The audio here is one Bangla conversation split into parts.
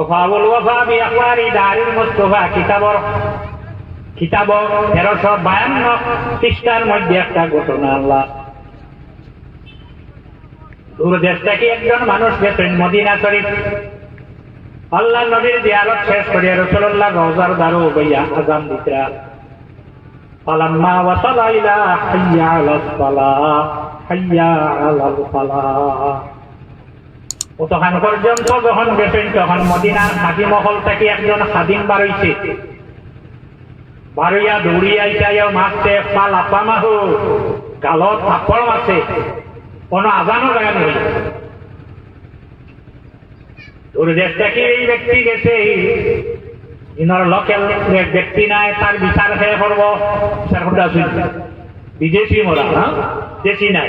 ওফাবুল ওফা বিয়াকুয়ারি দারিল মুস্তফা কিতাবর। কিতাব তেরোশো বায়ান্ন পৃষ্ঠার মধ্যে একটা ঘটনা আল্লাহ। দূর দেশ থেকে একজন মানুষ গেছেন মদিনা শরীফ। আল্লাহ নবীর জিয়ারত শেষ করে রসুল্লাহ রোজার দারু বইয়া আজান দিতরা ইলা হাইয়া আলাস সালাহ হাইয়া আলাল ফালাহ। ও তখন পর্যন্ত যখন গেছেন তখন মদিনার খাদি মহল থেকে একজন খাদিম বারইছে বারইয়া দৌড়িয়া ইটাইয়া মারছে পালা পামাহু গালত থাপ্পড় মারছে কোনো আজানও লাগানো হয়েছে তোর দেশ থেকে এই ব্যক্তি গেছে। ইনার লোকাল ব্যক্তি নাই তার বিচার হয়ে পড়ব বিচার বিদেশি মোরা দেশি নাই।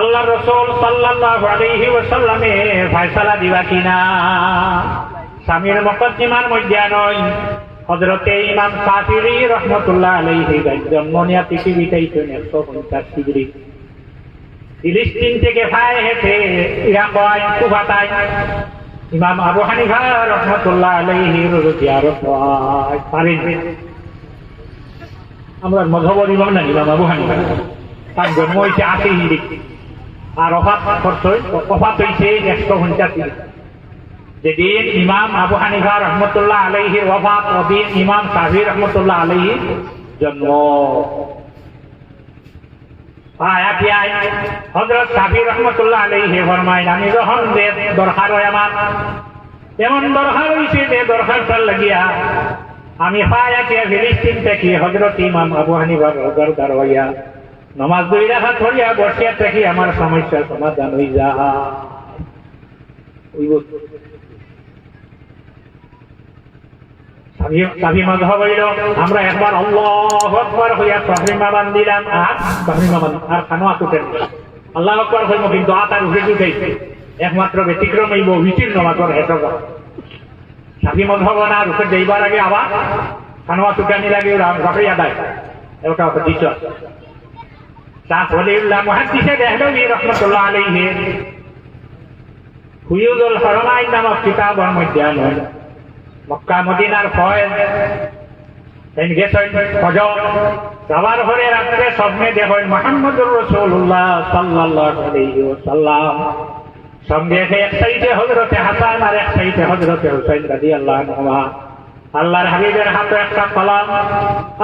আল্লাহ রসুল সাল্লাল্লাহু আলাইহি ওয়াসাল্লামে ফয়সালা দিবা কিনা? স্বামীর মকদ্দিমার মধ্যে নয় হজরতে ইমাম সাফিরি রহমতুল্লাহ আলাইহি জন্ম নিয়া পৃথিবীতে একশো পঞ্চাশ ডিগ্রি। ফিলিস্তিন থেকে ফায় হেঁটে ইরা কয় কুবাতায় ইমাম আবু হানিফা রহমতুল্লাহ আলাইহি জিয়ারত পারেন। আমরা মধবর ইমাম না ইমাম আবু হানিফা। তার জন্ম হয়েছে আশি হিন্দি আর অফাত খরচ অফাত হয়েছে একশো পঞ্চাশ যেদিন ইমাম আবু হানিফা রহমতুল্লাহ আলহির ওফাত ওদিন ইমাম সাহি রহমতুল্লাহ আলহি জন্ম। আমি যখন এমন আমি হজরত ইমাম আবু হজর দারওয়াইয়া নমাজ দুই রাখা ধরিয়া বসিয়া থেকে, আমার সমস্যার সমাধান যা সাবি মজহব হইল, আমরা একবার আল্লাহ আকবার হইয়া তাহরিমা বান্দিলাম আর তাহরিমা বান্ধ আর খানো আতুটেন আল্লাহ আকবার হইব কিন্তু আত আর উঠে উঠেছে একমাত্র ব্যতিক্রম হইব বিতীর্ণ মাত্র হেসব সাবি মজহব না রুখে যাইবার আগে আবার খানো আতুটানি লাগে রাখে আদায় এটা একটা দিচ্ছ আলাইহি। সঙ্গে এক হজরতে হাসান আর এক সাইডে হজরতে হুসাইন রাদিয়াল্লাহু আনহুমা। আল্লাহর হাবিবের হাতে একটা কলম,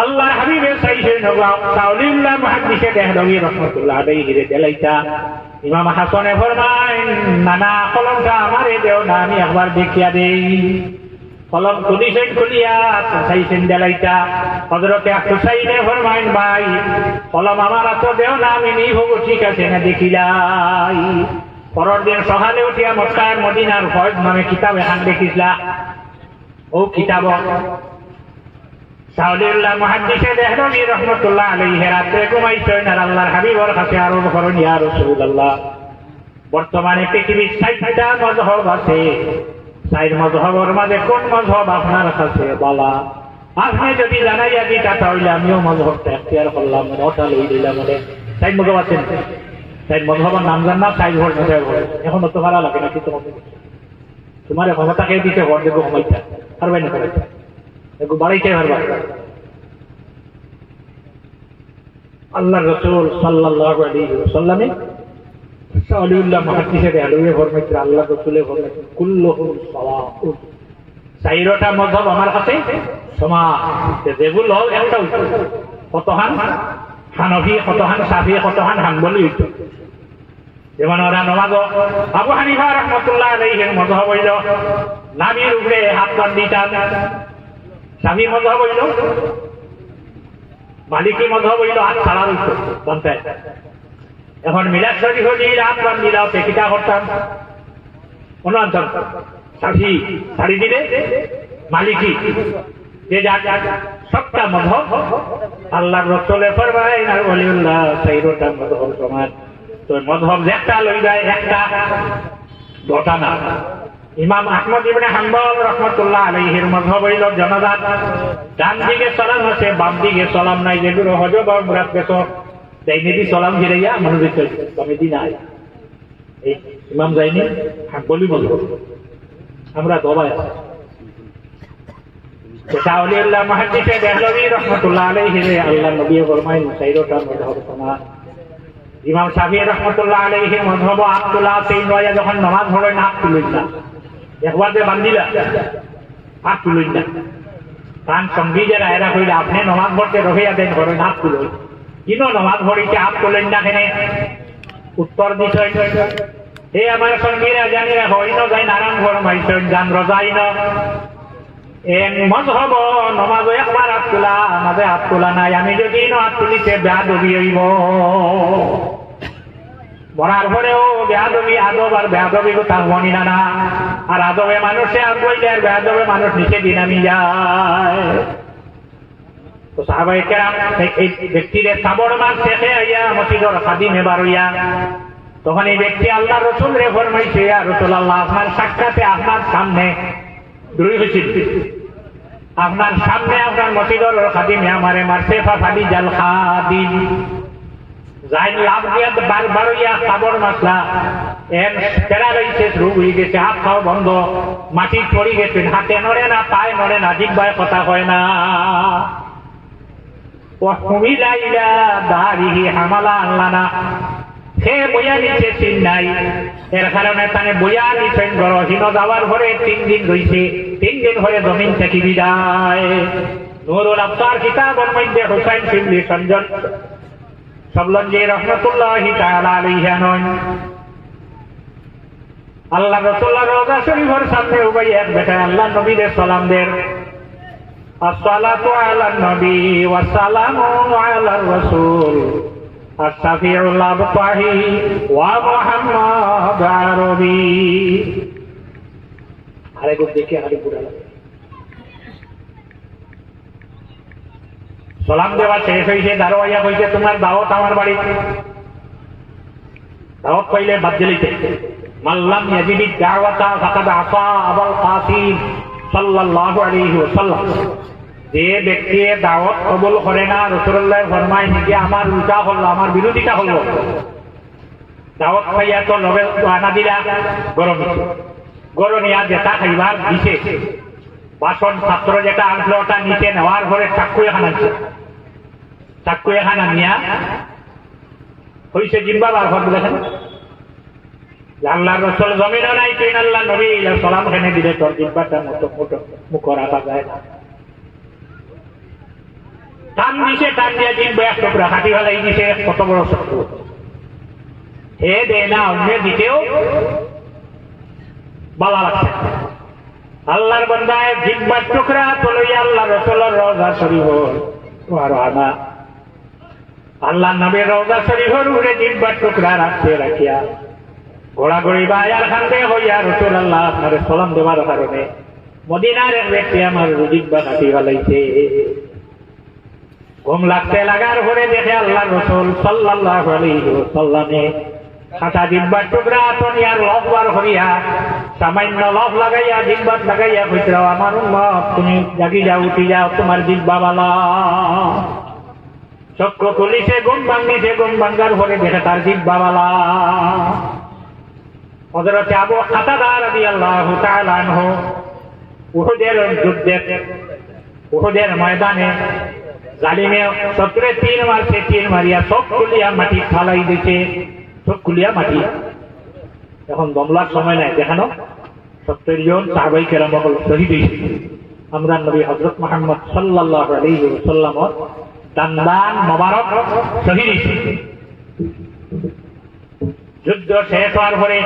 আল্লাহর হাবিবের সাইডে নবাব সাউলিউল্লাহ মুহাদ্দিসে দেহলভি রহমাতুল্লাহ আলাইহি রে দেলাইতা। ইমাম হাসানে ফরমায়, নানা কলমটা আমারে দেও না, আমি একবার দেখিয়া দেই। কলম খুলিছেন খুলিয়া চাইছেন দেলাইটা হজরতে হুসাইনে ফরমাইন ভাই, কলম আমার তো দেও না, আমি নিভ ঠিক আছে, না দেখিলাই। পরের দিন সকালে উঠিয়া মক্কার মদিনার ফয়জ নামে কিতাব এখান দেখিছিলা। ও কিতাব সাউলিউল্লাহ মুহাদ্দিসে দেহলভি রহমতুল্লাহ আলাইহি রাত্রে ঘুমাইছেন আর আল্লাহর হাবিবর কাছে আরও করেন, ইয়া রাসূলুল্লাহ। বর্তমানে পৃথিবীর ষাটটা মজহব আছে। সাইড মজহবর মাঝে কোন মজহব আপনার কাছে বলা? আপনি যদি জানাইয়া দিতা তাহলে আমিও মজহবটা এখতিয়ার করলাম ওটা লই দিলাম বলে সাইড মজহব আছেন সাইড মজহবের নাম জান না সাইড মজহব এখন তো ভালো লাগে নাকি তোমাকে তোমার ক্ষমতাকে দিতে ভোট দেবো ক্ষমাইটা পারবে না বাড়াইতে আল্লাহ রসুল সাল্লাল্লাহু আলাইহি ওয়াসাল্লামে সালিউল্লাহ মহাদিসে দেহলুয়ে ফরমাইছে, আল্লাহ রসুলে ফরমাইছে কুল্লুহু সাওয়াউন চাইরটা মজহব আমার কাছে সমান। যেগুলো একটা কতহান কতহান সাফি কতহান হানবলি হইতো যেমন ওরা নমাজ আবু হানিফা রহমতুল্লাহ আলাইহির মজহব হইল নাবির উপরে হাত বান্ধিতাম সাফি মজহব হইল মালিকি মজহব হইল হাত ছাড়া হইতো এখন মিলাদ শরীফ হলে রাত বান দিলাও কিতা করতাম? কোন অঞ্চল শাড়ি দিলে মালিকি। যে যা যা সবটা মধব আল্লাহ রসলে ফরমাই আর ওলিউল্লাহ সেইরোটা মধব সমান তো মধব একটা লই যায় একটা দটা না। ইমাম আহমদ ইবনে হাম্বল রহমতুল্লাহ আলাইহির মধব হইল জনজাত। ডান দিকে আছে, বাম দিকে নাই। যেগুলো গেছ তাই কমিটি নাই ইমাম যায়নি হাম্বলি মধব আমরা দবাই আছি। শাহলিউল্লাহ মহাদিসে দেহলভি রহমতুল্লাহ আলাইহি রে আল্লাহ নবী ফরমাইন, সাইরোটা মযহব সমান ইমাম শাফি রহমতুল্লাহ আলাইহি মযহব আব্দুল্লাহ তিন ওয়া যখন নামাজ পড়ে না তুলুন না একবার যে বান্দিলা আর তুলুন না তান সঙ্গী যে রায়রা কইলে, আপনি নামাজ পড়তে রহিয়া দেন করে না তুলুন। কিনো নামাজ পড়িতে আপ তুলেন না কেনে? উত্তর দিছয় হে আমার সঙ্গীরা জানি হইন যাই নারায়ণ ফরমাইছেন জান রজাই আর আদবে মানুষে আর বইলে আর বেয়া দবে মানুষ নিচে দিনামি যায়। তো সাহাবাই সাবর মার শেষে আইয়া মসজিদর এবার তখন এই ব্যক্তি আল্লাহ রসুল রে ফরমাইছে আর রসুল আল্লাহ আপনার সাক্ষাতে আপনার সামনে দুই হয়েছিল আপনার সামনে আপনার মসজিদর খাদিমে আমারে মারছে ফাফাদি জাল খাদিম যাই লাভ দিয়া বারবার ইয়া সাবর মাসলা এর তেরা রয়েছে রোগ হয়ে গেছে হাত খাওয়া বন্ধ মাটি পড়ে গেছে হাতে নড়ে না পায়ে নড়ে না জিব্বায় কথা কয় না وحمل إلى داره حملا لنا সে বইয়া নিচ্ছে তিন নাই এর কারণে তানে বইয়া নিচ্ছেন গরহীন যাওয়ার পরে তিন দিন রয়েছে তিন দিন হয়ে জমিন থেকে বিদায়। নুরুল আফসার কিতাবের মধ্যে হুসাইন শিবলি সঞ্জন। সবলঞ্জি রহমতুল্লাহ তাআলা আলাইহি আল্লাহ রাসূলুল্লাহ রওজা শরীফের সামনে উবাই এক বেটা আল্লাহ নবীদের সালাম আসসালাতু আলা নবী ওয়া সালামু আলা রাসূল। আস্তাফিরুল আবতাহি ওয়া মুহাম্মদ আরবি। আরে গো দেখে, আরে বুড়া লাগে সালাম দেওয়া শেষ হয়েছে দারোয়াইয়া কইছে, তোমার দাওয়াত আমার বাড়িতে দাওয়াত পাইলে বাদ দিলিতে মাল্লাম ইয়াজিবি দাওয়াতা ফাকাদ আফা আবুল কাসিম সাল্লাল্লাহু আলাইহি ওয়াসাল্লাম। যে ব্যক্তি দাওয়াত কবুল করে না, রাসূলুল্লাহ ফরমায় নাকি আমার উল্টা হলো, আমার বিরোধিতা হলো। দাওয়াত পাইয়া তো লগে আনা দিলা, গরম গরম ইয়া যেটা খাইবার দিছে। বাসন ছাত্র যেটা আনলো, ওটা নিচে নেওয়ার পরে চাকু এখান আনছে চাকু এখান আনিয়া হইছে জিম্বা বার ঘর দেখেন আল্লাহ রসল জমিনও নাই তুই আল্লাহ নবী সালাম খানে দিলে তোর জিব্বাটা মতো মোটো মুখ রাখা যায় না। টান দিছে, টান দিয়া জিব্বা এক টুকরা হাঁটি ফেলাই দিছে, কত বড় শত্রু হে দে না, অন্য দিতেও বালা লাগছে। আল্লাহর বন্দায় জিব্বার টুকরা তুলই আল্লাহ রসলের রোজা শরীফর আর আনা। আল্লাহ নবীর রোজা শরীফর উড়ে জিব্বার টুকরা রাখতে রাখিয়া ঘোড়াঘড়ি বা আয়ার খান্দে হইয়া রসুল আল্লাহ আপনার সালাম দেওয়ার কারণে মদিনার এক ব্যক্তি আমার জিব্বা কাটি ফেলাইছে। ঘুম লাগতে লাগার পরে দেখে আল্লাহ রসুল সাল্লাহ সাল্লামে খাতা জিব্বার টুকরা আতনিয়ার লভ বার হরিয়া সামান্য লভ লাগাইয়া জিব্বাত লাগাইয়া কইতাও আমার উম্মত, তুমি জাগি যাও, উঠি যাও, তোমার জিব্বা বালা চক্র খুলিছে গুম ভাঙ্গিছে গুম ভাঙ্গার পরে দেখে তার জিব্বা বালা হযরত আবু কাতাদা রাদিয়াল্লাহু তাআলা আনহু উহুদের যুদ্ধে উহুদের ময়দানে জালিমে সত্তরে তিন মারছে তিন মারিয়া সব কুলিয়া মাটি ফালাই দিছে, সব কুলিয়া মাটি। এখন দমলার সময় নাই, দেখানো। সত্তর জন সাহাবাই কেরাম শহীদ হয়েছে। আমরা নবী হজরত মোহাম্মদ সাল্লাহ আলাইহি সাল্লামর দান্দান মোবারক শহীদ হয়েছে। যুদ্ধ শেষ হওয়ার পরে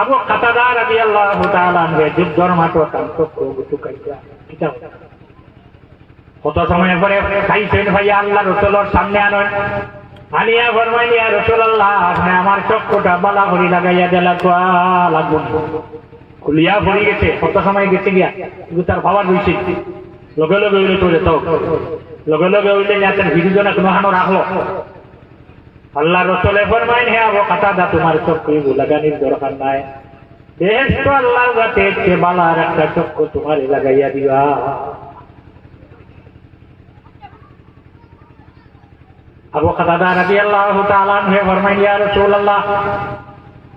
আবু কাতাদার আদি আল্লাহ যুদ্ধর মাত্র কত সময় পরে খাইছেন ভাইয়া? আল্লাহ রসুলোর সামনে আনয় আনিয়া ফরমাইয়া রসুল আল্লাহ আপনি আমার চক্ষুটা বালা করি লাগাইয়া দিলা লাগবো খুলিয়া পড়ি গেছে, কত সময় গেছে গিয়া? কিন্তু তার বাবার রয়েছে লগে লগে চলে তো লগে লগে উইলে তার ভিডিওজনে কোনো হানো রাখল। আল্লাহ রসলে ফরমাইন, হে আবো কাটা দা তোমার চক্ষু লাগানির দরকার নাই। বেহেস্ত আল্লাহর গাতে বালার একটা চক্ষু তোমার লাগাইয়া দিবা। আবু কাতাদা রাদিয়াল্লাহু তাআলা হে ফরমাইন রাসূলুল্লাহ,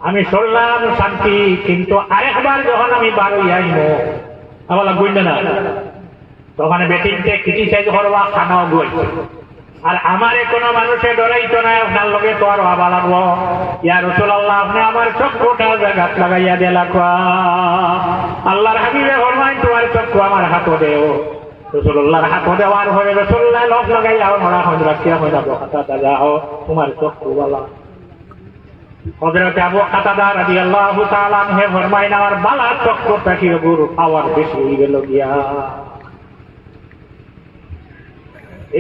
আমি শুনলাম শান্তি, কিন্তু আরেকবার যখন আমি বার হইয়াইম আমার গুইন্দ না? তখন বেটিংকে ক্রিটিসাইজ করবা, খানাও গুয়াইছে আর আমার কোনো মানুষে ডরাইতো না, আপনার লগে তো আর হবা লাগবো। ইয়া রসুল্লাহ আপনি আমার চক্ষুটা জায়গাত লাগাইয়া দিলা আল্লাহর হাবিবে ফরমাই তোমার চক্ষু আমার হাতও দেও। এই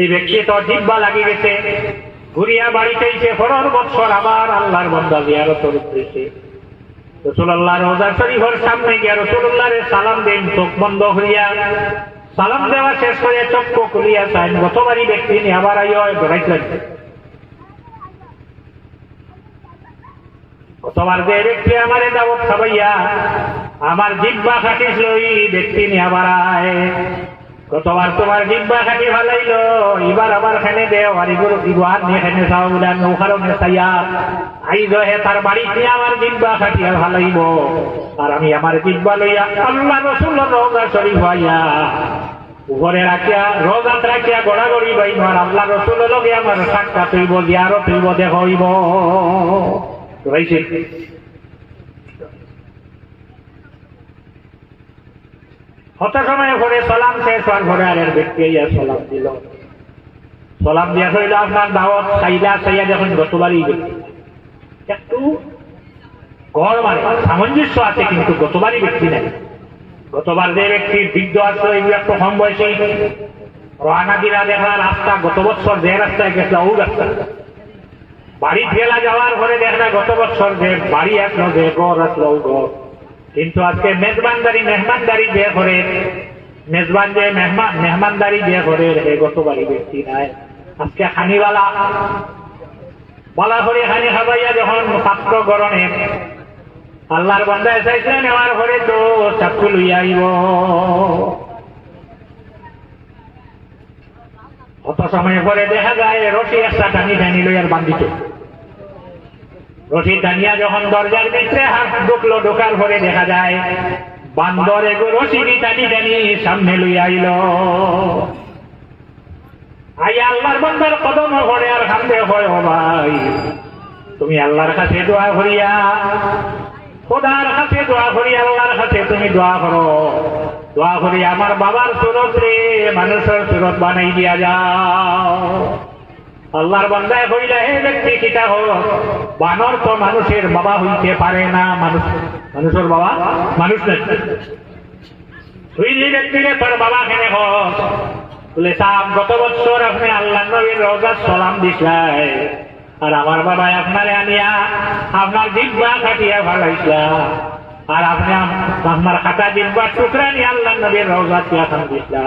ব্যক্তি তো জিব্বা লাগি গেছে, ঘুরিয়া বাড়িতে এসে পনেরো বছর আবার আল্লাহর বন্দা জিয়ারত উদ্দেশ্যে। রসুল্লাহ সামনে গিয়া রসুল্লাহরে সালাম দেন, চোখ বন্ধ হইয়া সালাম দেওয়া শেষ করে চক্ক খুলিয়া চাইন গতবারই ব্যক্তি নিয়ে আবার আইয় লাগবে তোমার যে ব্যক্তি আমারে দাবত খাবাইয়া আমার জিব্বা খাটিস লই ব্যক্তি নিয়ে আবার আয়। কতবার তোমার জিব্বা খাটি ভালাইলো? এবার আবার খানে দেও আর এগুলো দিবার নিয়ে খানে চাও বলে আমি ওখানে চাইয়া। আইজ হে তার বাড়ি নিয়ে আমার জিব্বা খাটিয়া ভালাইব। আর আমি আমার জিব্বা লইয়া আল্লাহ রসুল রোজা শরীফ হইয়া উপরে রাখিয়া, রোজাত রাখিয়া গড়াগড়ি বাইব আর আল্লাহ রসুল লগে আমার সাক্ষাৎ হইব, জিয়ারত হইব, দেখ হইব। হত সময় করে সালাম শেষ হওয়ার পরে আর ব্যক্তি সালাম দিল। সালাম দিয়া হইল আপনার দাওয়াত খাইলা চাইয়া যখন গতবারই ব্যক্তি একটু গড় মানে সামঞ্জস্য আছে, কিন্তু গতবারই ব্যক্তি নাই। গতবার যে ব্যক্তি বৃদ্ধ আছে এগুলো একটু কম বয়সে রানা দিলা দেখা রাস্তা, গত বছর যে রাস্তায় গেছিল ও রাস্তা। বাড়ি ফেলা যাওয়ার পরে দেখা গত বছর যে বাড়ি আসলো, যে ঘর আসলো, ও ঘর। কিন্তু আজকে মেজবানদারি, মেহমানদারি যে করে। মেজবান যে মেহমান মেহমানদারি যে করে হে গত বাড়ি ব্যক্তি নাই। আজকে খানিওয়ালা বলা করে খানি খাবাইয়া যখন পাত্র গরণে আল্লাহর বান্দায় চাইছে নেওয়ার ঘরে তো চাকু লইয়া আইব। অত সময় পরে দেখা যায়, রশি একটা টানি টানি লইয়ার বান্ধিত রশি টানিয়া যখন দরজার ভিতরে হাত ঢুকলো, ঢোকার পরে দেখা যায়, বান্দর এগো রশি টানি টানি সামনে লইয়া আইল। আই আল্লাহর বান্দার কদম ঘরে আর কান্দে, হয়, ও ভাই, তুমি আল্লাহর কাছে দোয়া করিয়া, খোদার কাছে দোয়া করি, আল্লাহর কাছে তুমি দোয়া করো। দোয়া করি, আমার বাবার সুরত রে, মানুষের সুরত বানাই দিয়া যাও। আল্লাহর বান্দায় হইলে হে ব্যক্তি, কিতা হোক বানর তো মানুষের বাবা হইতে পারে না, মানুষ মানুষের বাবা মানুষ যে ব্যক্তিরে তোর বাবা কেনে হোক বলে সাহ গত বছর আপনি আল্লাহ নবীর রোজার সালাম দিছলাই আর আমার বাবা আপনারে আনিয়া আপনার জিব্বা কাটিয়া ভালাইছিলা আর আপনি আমার খাতা জিব্বা টুকরা নিয়ে আল্লাহ নবীর রোজা তিয়া খান দিছিলা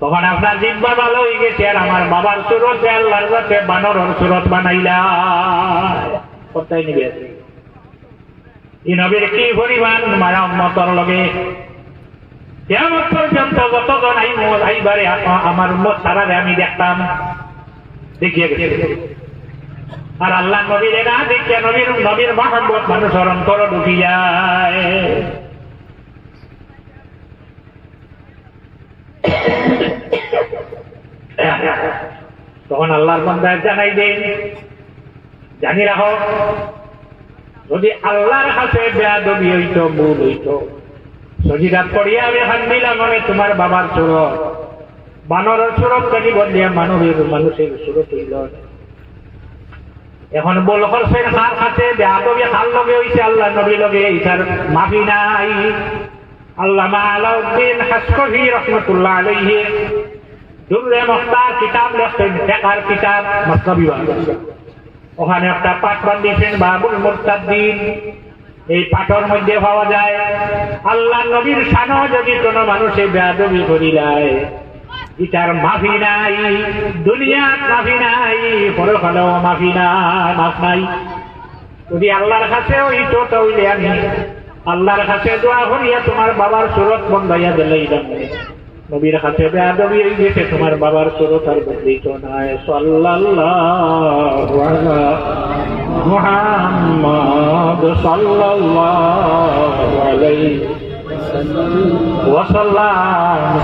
তখন আপনার জিব্বা ভালো হয়ে গেছে আর আমার বাবার সুরত আল্লাহর কাছে বানরের সুরত বানাইলা। কোথায় নিবে? এই নবীর কি পরিমাণ মায়া মতর লগে? কেমন পর্যন্ত যতজন আই আইবারে আমার উন্মত সারারে আমি দেখতাম? দেখিয়ে গেছে। আর আল্লাহ নবীর না দেখিয়া নবীর নবীর মহাব্বত মানুষের অন্তর ঢুকি যায়। তখন আল্লাহর মন্দায় জানাই দেন, জানি রাখো, যদি আল্লাহর কাছে বেয়াদবি হইত, ভুল হইত সজিদাত পড়িয়া আমি হাত দিলাম মানে তোমার বাবার সুরত বানরের সুরত কাটি বলিয়া মানুষের মানুষের সুরত হইল। এখন বল করছেন কার কাছে বেয়াদবি কার লগে হইছে আল্লাহ নবী লগে ইসার মাফি নাই। আলাউদ্দিন ওখানে একটা পাঠ বান্ধিয়েছেন বাবুল এই পাঠর মধ্যে পাওয়া যায়, আল্লাহ নবীর সানো যদি কোনো মানুষে বেয়াদবি করিলায় ইটার মাফি নাই দুনিয়ার মাফি নাই, পরকালেও মাফি নাই মাফ নাই। যদি আল্লাহর কাছে ওই তো তৈলে আমি আল্লাহর কাছে দোয়া করিয়া তোমার বাবার সুরত বন্ধাইয়া দিলে দামে নবীর কাছে বেয়াদবি এই গেছে তোমার বাবার সুরত আর বন্দিত নাই। মুহাম্মদ সাল্লাল্লাহু ওয়াসাল্লাম।